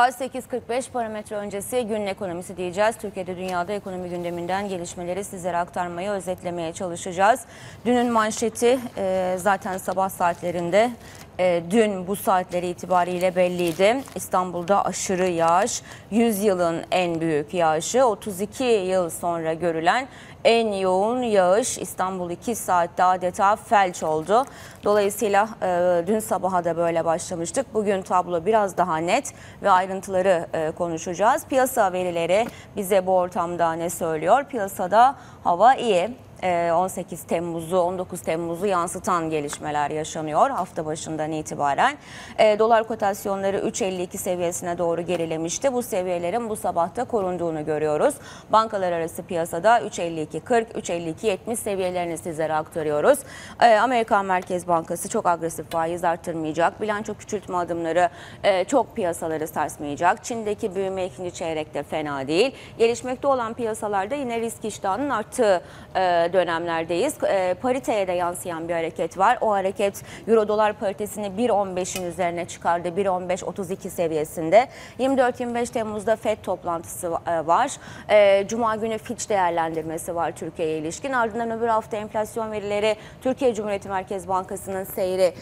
Saat 8.45 parametre öncesi günün ekonomisi diyeceğiz. Türkiye'de dünyada ekonomi gündeminden gelişmeleri sizlere aktarmaya, özetlemeye çalışacağız. Dünün manşeti e, zaten sabah saatlerinde e, dün bu saatleri itibariyle belliydi. İstanbul'da aşırı yağış, 100 yılın en büyük yağışı, 32 yıl sonra görülen en yoğun yağış İstanbul 2 saatte adeta felç oldu. Dolayısıyla e, dün sabaha da böyle başlamıştık. Bugün tablo biraz daha net ve ayrıntıları e, konuşacağız. Piyasa verileri bize bu ortamda ne söylüyor? Piyasada hava iyi. 18 Temmuz'u 19 Temmuz'u yansıtan gelişmeler yaşanıyor hafta başından itibaren. E, dolar kotasyonları 3.52 seviyesine doğru gerilemişti. Bu seviyelerin bu sabahta korunduğunu görüyoruz. Bankalar arası piyasada 3.52.40, 3.52.70 seviyelerini sizlere aktarıyoruz. E, Amerikan Merkez Bankası çok agresif faiz arttırmayacak. Bilanço küçültme adımları e, çok piyasaları sarsmayacak. Çin'deki büyüme ikinci çeyrekte fena değil. Gelişmekte olan piyasalarda yine risk iştahının arttığı dönemlerdeyiz. E, pariteye de yansıyan bir hareket var. O hareket Euro dolar paritesini 1.15'in üzerine çıkardı. 1.15-32 seviyesinde. 24-25 Temmuz'da FED toplantısı e, var. E, Cuma günü Fitch değerlendirmesi var Türkiye'ye ilişkin. Ardından öbür hafta enflasyon verileri Türkiye Cumhuriyeti Merkez Bankası'nın seyri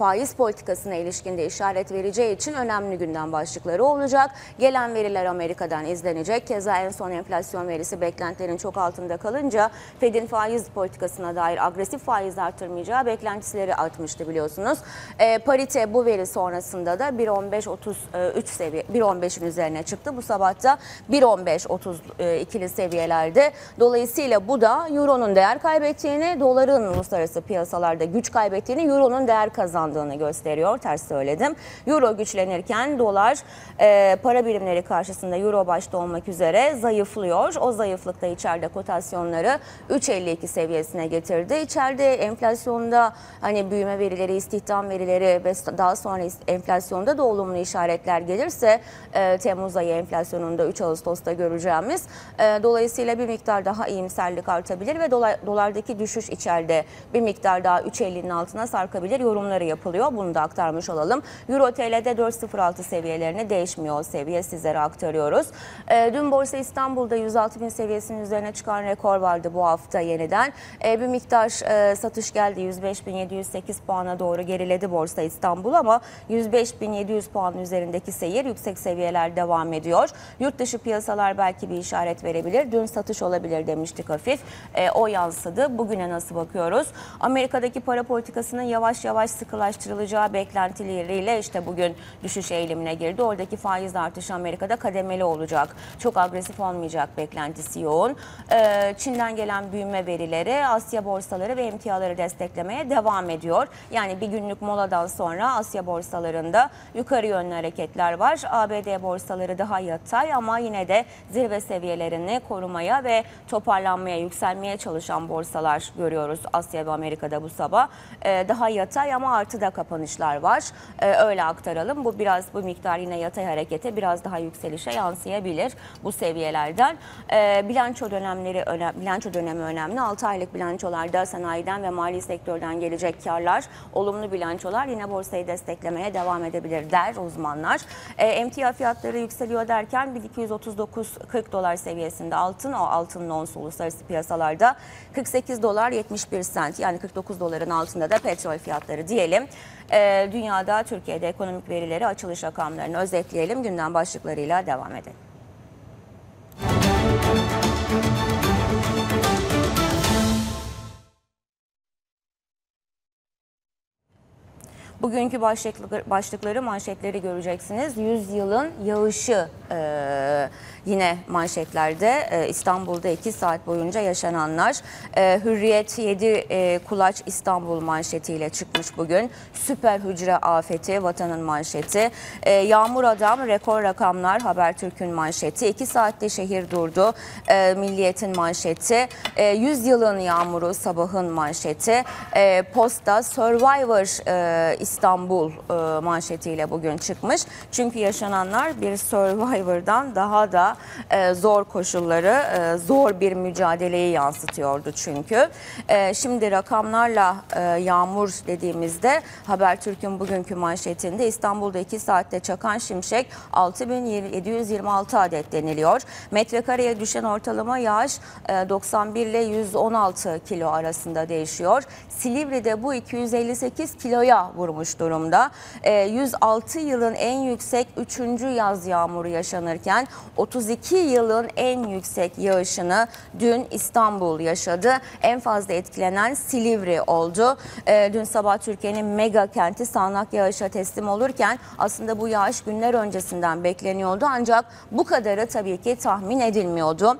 faiz politikasına ilişkinde işaret vereceği için önemli gündem başlıkları olacak. Gelen veriler Amerika'dan izlenecek. Keza en son enflasyon verisi beklentilerin çok altında kalınca Fed'in faiz politikasına dair agresif faiz artırmayacağı beklentileri artmıştı biliyorsunuz. E, parite bu veri sonrasında da 1.15-33 seviye 1.15'in üzerine çıktı. Bu sabahta 1.15-32'li seviyelerde. Dolayısıyla bu da Euro'nun değer kaybettiğini, doların uluslararası piyasalarda güç kaybettiğini, Euro'nun değer kazandığını gösteriyor. Ters söyledim. Euro güçlenirken dolar e, para birimleri karşısında Euro başta olmak üzere zayıflıyor. O zayıflıkta içeride kotasyonları 3.52 seviyesine getirdi. İçeride enflasyonda hani büyüme verileri, istihdam verileri ve daha sonra enflasyonda da olumlu işaretler gelirse e, Temmuz ayı enflasyonunda 3 Ağustos'ta göreceğimiz. E, dolayısıyla bir miktar daha iyimserlik artabilir ve dolar, dolardaki düşüş içeride bir miktar daha 3.50'nin altına sarkabilir yorumları yapılıyor. Bunu da aktarmış olalım. Euro TL'de 4.06 seviyelerine değişmiyor seviye sizlere aktarıyoruz. E, dün Borsa İstanbul'da 106 bin seviyesinin üzerine çıkan rekor vardı bu hafta yeniden. E, bir miktar e, satış geldi. 105.708 puana doğru geriledi Borsa İstanbul ama 105.700 puan üzerindeki seyir yüksek seviyeler devam ediyor. Yurt dışı piyasalar belki bir işaret verebilir. Dün satış olabilir demiştik hafif. E, o yansıdı. Bugüne nasıl bakıyoruz? Amerika'daki para politikasının yavaş yavaş sıkılaştırılacağı beklentileriyle işte bugün düşüş eğilimine girdi. Oradaki faiz artışı Amerika'da kademeli olacak. Çok agresif olmayacak beklentisi yoğun. E, Çin'den gelen büyüme verileri Asya borsaları ve emtiaları desteklemeye devam ediyor. Yani bir günlük moladan sonra Asya borsalarında yukarı yönlü hareketler var. ABD borsaları daha yatay ama yine de zirve seviyelerini korumaya ve toparlanmaya, yükselmeye çalışan borsalar görüyoruz Asya ve Amerika'da bu sabah. Ee, daha yatay ama artıda kapanışlar var. Ee, öyle aktaralım. Bu biraz bu miktar yine yatay harekete biraz daha yükselişe yansıyabilir bu seviyelerden. Ee, bilanço dönemleri önemli, bilanço dönemi önemli. 6 aylık bilançolarda sanayiden ve mali sektörden gelecek karlar, olumlu bilançolar yine borsayı desteklemeye devam edebilir der uzmanlar. E, emtia fiyatları yükseliyor derken 1239-40 dolar seviyesinde altın, o altının onsu uluslararası piyasalarda 48 dolar 71 sent yani 49 doların altında da petrol fiyatları diyelim. E, dünyada Türkiye'de ekonomik verileri açılış rakamlarını özetleyelim. Gündem başlıklarıyla devam edelim. Bugünkü başlıkları, başlıkları manşetleri göreceksiniz. 100 yılın yağışı e, yine manşetlerde e, İstanbul'da 2 saat boyunca yaşananlar. E, Hürriyet 7 e, kulaç İstanbul manşetiyle çıkmış bugün. Süper hücre afeti vatanın manşeti. E, Yağmur adam rekor rakamlar Habertürk'ün manşeti. 2 saatte şehir durdu. E, Milliyet'in manşeti. E, 100 yılın yağmuru sabahın manşeti. E, Posta Survivor e, İstanbul e, manşetiyle bugün çıkmış. Çünkü yaşananlar bir Survivor'dan daha da e, zor koşulları, e, zor bir mücadeleyi yansıtıyordu çünkü. Şimdi rakamlarla yağmur dediğim dediğimizde Habertürk'ün bugünkü manşetinde İstanbul'da 2 saatte çakan şimşek 6726 adet deniliyor. Metrekareye düşen ortalama yağış 91 ile 116 kilo arasında değişiyor. Silivri'de bu 258 kiloya vurmuş durumda. 106 yılın en yüksek 3. yaz yağmuru yaşanırken 32 yılın en yüksek yağışını dün İstanbul yaşadı. En fazla etkilenen Silivri oldu. Dün sabah Türkiye'nin mega kenti sağanak yağışa teslim olurken aslında bu yağış günler öncesinden bekleniyordu. Ancak bu kadarı tabii ki tahmin edilmiyordu.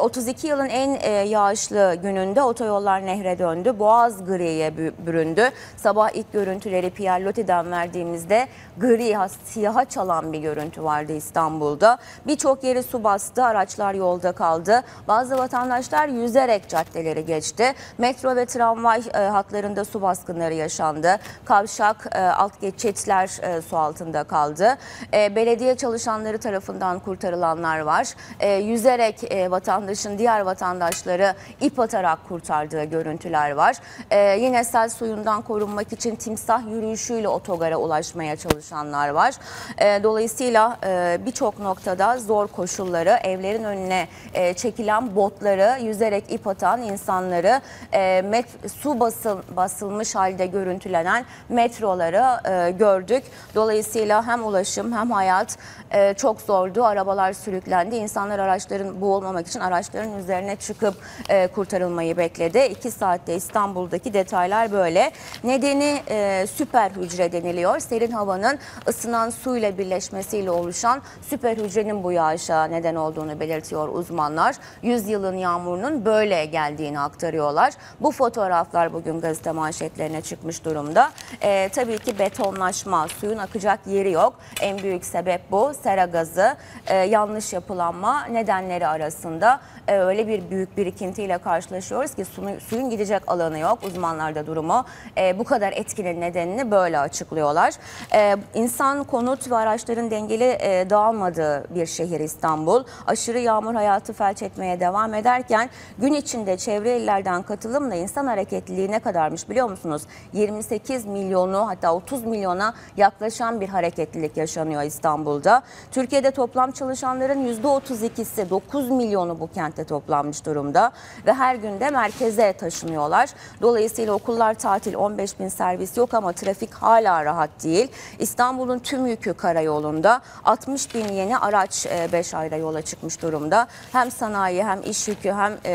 32 yılın en yağışlı gününde otoyollar nehre döndü. Boğaz griye büründü. Sabah ilk görüntüleri Pierre Loti'den verdiğimizde gri, siyaha çalan bir görüntü vardı İstanbul'da. Birçok yeri su bastı, araçlar yolda kaldı. Bazı vatandaşlar yüzerek caddeleri geçti. Metro ve tramvay e, hatlarında su baskınları yaşandı. Kavşak, e, alt geçitler e, su altında kaldı. E, belediye çalışanları tarafından kurtarılanlar var. E, yüzerek e, vatandaşın diğer vatandaşları ip atarak kurtardığı görüntüler var. E, yine sel suyundan korunmak için timsah yürüyüşüyle otogara ulaşmaya çalışanlar var. E, dolayısıyla e, birçok noktada zor koşulları, evlerin önüne e, çekilen botları, yüzerek ip atan insanları, e, met, su basıl, basılmış halde görüntülenen metroları e, gördük. Dolayısıyla hem ulaşım hem hayat e, çok zordu. Arabalar sürüklendi. İnsanlar araçların boğulmamak için araçların üzerine çıkıp e, kurtarılmayı bekledi. İki saatte İstanbul'daki detaylar böyle. Nedeni e, süper hücre deniliyor. Serin havanın ısınan suyla birleşmesiyle oluşan süper hücrenin bu yağışa neden olduğunu belirtiyor uzmanlar. Yüzyılın yağmurunun böyle geldiğini aktarıyorlar. Bu fotoğraflar bugün gazete manşetlerine çıkmış durumda. E, tabii ki betonlaşma, suyun akacak yeri yok. En büyük sebep bu. Sera gazı, e, yanlış yapılanma nedenleri arasında e, öyle bir büyük birikintiyle karşılaşıyoruz ki suyun gidecek alanı yok. Uzmanlar da durumu e, bu kadar etkinin nedenini böyle açıklıyorlar. E, insan, konut ve araçların dengeli e, dağılmadığı bir şehir İstanbul. Aşırı yağmur hayatı felç etmeye devam ederken gün içinde çevre illerden katılımla insan hareketliliği ne kadarmış biliyor musunuz? 28 milyonu hatta 30 milyona yaklaşan bir hareketlilik yaşanıyor İstanbul'da. Türkiye'de toplam çalışanların %32'si 9 milyonu bu kentte toplanmış durumda ve her günde merkeze taşınıyorlar. Dolayısıyla okullar tatil 15 bin servis yok ama trafik hala rahat değil. İstanbul'un tüm yükü karayolunda 60 bin yeni araç 5 ayda yola çıkmış durumda. Hem sanayi hem iş yükü hem e,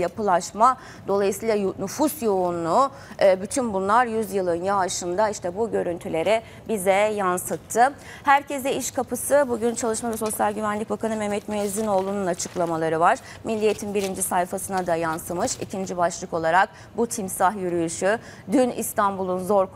yapılaşma dolayısıyla nüfus yoğunluğu e, bütün bunlar 100 yılın yağışında işte bu görüntüleri bize yansıttı. Herkese iş kapısı bugün Çalışma ve Sosyal Güvenlik Bakanı Mehmet Müezzinoğlu'nun açıklamaları var. Milliyet'in birinci sayfasına da yansımış. İkinci başlık olarak bu timsah yürüyüşü dün İstanbul'un zor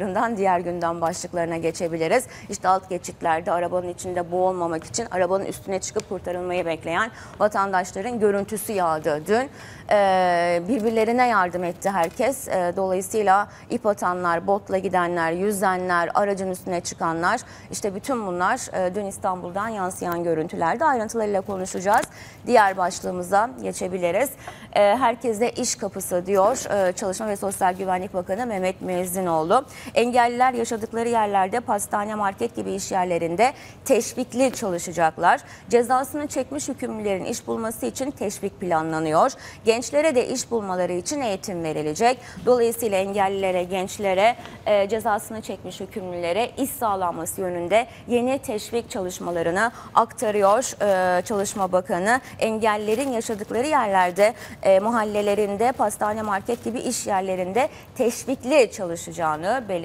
koşullarından diğer günden başlıklarına geçebiliriz. İşte alt geçitlerde arabanın içinde boğulmamak için arabanın üstüne çıkıp kurtarılmayı bekleyen vatandaşların görüntüsü yağdı dün. Ee, birbirlerine yardım etti herkes. Ee, dolayısıyla ip atanlar, botla gidenler, yüzenler, aracın üstüne çıkanlar işte bütün bunlar e, dün İstanbul'dan yansıyan görüntülerde ayrıntılarıyla konuşacağız. Diğer başlığımıza geçebiliriz. Ee, herkese iş kapısı diyor e, Çalışma ve Sosyal Güvenlik Bakanı Mehmet Müezzinoğlu. Engelliler yaşadıkları yerlerde pastane, market gibi iş yerlerinde teşvikli çalışacaklar. Cezasını çekmiş hükümlülerin iş bulması için teşvik planlanıyor. Gençlere de iş bulmaları için eğitim verilecek. Dolayısıyla engellilere, gençlere, e, cezasını çekmiş hükümlülere iş sağlanması yönünde yeni teşvik çalışmalarını aktarıyor e, Çalışma Bakanı. Engellilerin yaşadıkları yerlerde, e, mahallelerinde, pastane, market gibi iş yerlerinde teşvikli çalışacağını belirtiyor.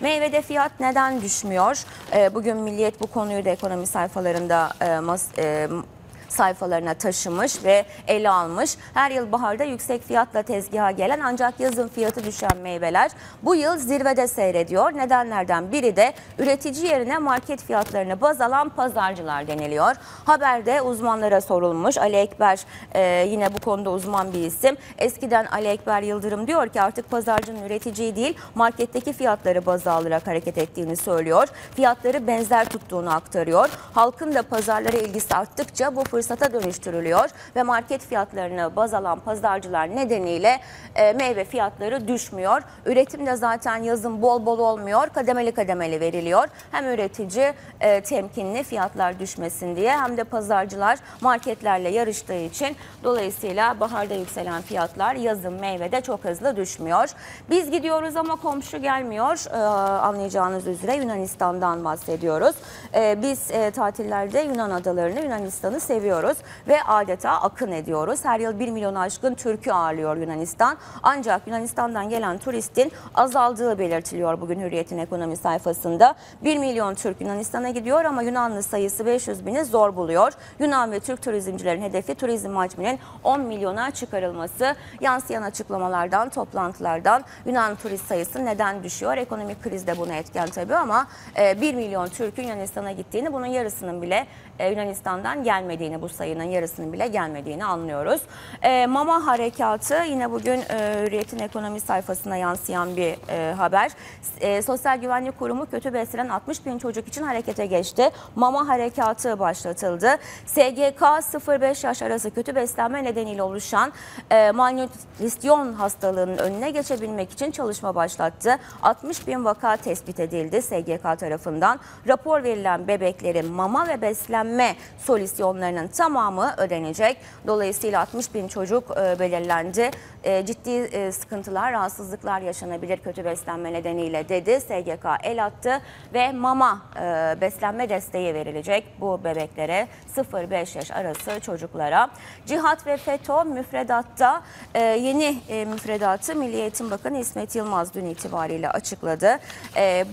Meyvede fiyat neden düşmüyor? E, bugün Milliyet bu konuyu da ekonomi sayfalarında e, e, sayfalarına taşımış ve ele almış. Her yıl baharda yüksek fiyatla tezgaha gelen ancak yazın fiyatı düşen meyveler bu yıl zirvede seyrediyor. Nedenlerden biri de üretici yerine market fiyatlarını baz alan pazarcılar deniliyor. Haberde uzmanlara sorulmuş. Ali Ekber e, yine bu konuda uzman bir isim. Eskiden Ali Ekber Yıldırım diyor ki artık pazarcının üreticiyi değil marketteki fiyatları baz alarak hareket ettiğini söylüyor. Fiyatları benzer tuttuğunu aktarıyor. Halkın da pazarlara ilgisi arttıkça bu fırsat fırsata dönüştürülüyor ve market fiyatlarını baz alan pazarcılar nedeniyle e, meyve fiyatları düşmüyor. Üretim de zaten yazın bol bol olmuyor. Kademeli kademeli veriliyor. Hem üretici e, temkinli fiyatlar düşmesin diye hem de pazarcılar marketlerle yarıştığı için dolayısıyla baharda yükselen fiyatlar yazın meyvede çok hızlı düşmüyor. Biz gidiyoruz ama komşu gelmiyor. Ee, anlayacağınız üzere Yunanistan'dan bahsediyoruz. Ee, biz e, tatillerde Yunan adalarını, Yunanistan'ı seviyoruz ve adeta akın ediyoruz. Her yıl 1 milyon aşkın Türk'ü ağırlıyor Yunanistan. Ancak Yunanistan'dan gelen turistin azaldığı belirtiliyor bugün Hürriyet'in ekonomi sayfasında. 1 milyon Türk Yunanistan'a gidiyor ama Yunanlı sayısı 500 bini zor buluyor. Yunan ve Türk turizmcilerin hedefi turizm hacminin 10 milyona çıkarılması. Yansıyan açıklamalardan, toplantılardan Yunan turist sayısı neden düşüyor? Ekonomik kriz de buna etken tabii ama e, 1 milyon Türk'ün Yunanistan'a gittiğini, bunun yarısının bile e, Yunanistan'dan gelmediğini, bu sayının yarısının bile gelmediğini anlıyoruz. E, Mama harekatı yine bugün e, Hürriyet'in ekonomi sayfasına yansıyan bir e, haber. E, Sosyal Güvenlik Kurumu kötü beslenen 60 bin çocuk için harekete geçti. Mama harekatı başlatıldı. SGK 0-5 yaş arası kötü beslenme nedeniyle oluşan e, malnutrisyon hastalığının önüne geçebilmek için çalışma başlattı. 60 bin vaka tespit edildi SGK tarafından. Rapor verilen bebeklerin mama ve beslenme solüsyonlarının tamamı ödenecek. Dolayısıyla 60 bin çocuk e, belirlendi. E, ciddi e, sıkıntılar, rahatsızlıklar yaşanabilir kötü beslenme nedeniyle dedi. SGK el attı ve mama beslenme desteği verilecek bu bebeklere 0-5 yaş arası çocuklara. Cihat ve FETÖ müfredatta yeni müfredatı Milli Eğitim Bakanı İsmet Yılmaz dün itibariyle açıkladı.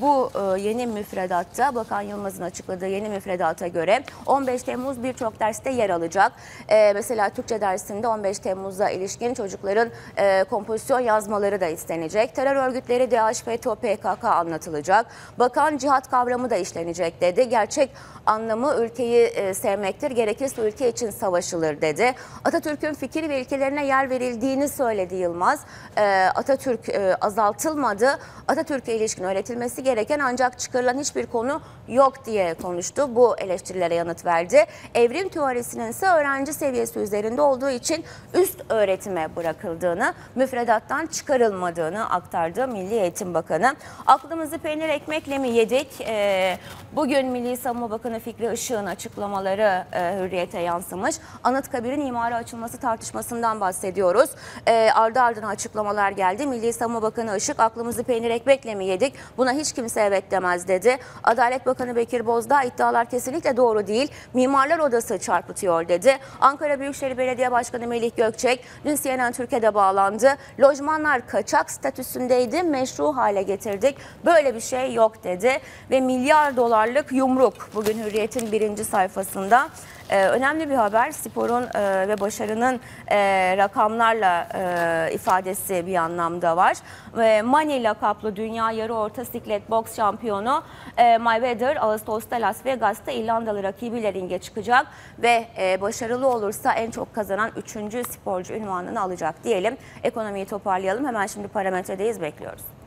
Bu yeni müfredatta Bakan Yılmaz'ın açıkladığı yeni müfredata göre 15 Temmuz birçok derste yer alacak. E, mesela Türkçe dersinde 15 Temmuz'a ilişkin çocukların e, kompozisyon yazmaları da istenecek. Terör örgütleri FETÖ, PKK anlatılacak. Bakan cihat kavramı da işlenecek dedi. Gerçek anlamı ülkeyi e, sevmektir. Gerekirse ülke için savaşılır dedi. Atatürk'ün fikir ve ilkelerine yer verildiğini söyledi Yılmaz. E, Atatürk e, azaltılmadı. Atatürk'e ilişkin öğretilmesi gereken ancak çıkarılan hiçbir konu yok diye konuştu. Bu eleştirilere yanıt verdi. Evrim teorisinin ise öğrenci seviyesi üzerinde olduğu için üst öğretime bırakıldığını, müfredattan çıkarılmadığını aktardı Milli Eğitim Bakanı. Aklımızı peynir ekmekle mi yedik? E, bugün Milli Savunma Bakanı Fikri Işık'ın açıklamaları e, hürriyete yansımış. Anıtkabir'in imara açılması tartışmasından bahsediyoruz. E, ardı ardına açıklamalar geldi. Milli Savunma Bakanı Işık aklımızı peynir ekmekle mi yedik? Buna hiç kimse evet demez dedi. Adalet Bakanı Bekir Bozdağ iddialar kesinlikle doğru değil. Mimarlar Odası çarpıtıyor dedi. Ankara Büyükşehir Belediye Başkanı Melih Gökçek dün CNN Türkiye'de bağlandı. Lojmanlar kaçak statüsündeydi. Meşru hale getirdik. Böyle bir şey yok dedi. Ve milyar dolarlık yumruk bugün Hürriyet'in birinci sayfasında. Ee, önemli bir haber sporun e, ve başarının e, rakamlarla e, ifadesi bir anlamda var. Ve Money lakaplı dünya yarı orta siklet boks şampiyonu e, Mayweather Ağustos'ta Las Vegas'ta İrlandalı rakibiyle ringe çıkacak ve e, başarılı olursa en çok kazanan 3. sporcu ünvanını alacak diyelim. Ekonomiyi toparlayalım. Hemen şimdi parametredeyiz bekliyoruz.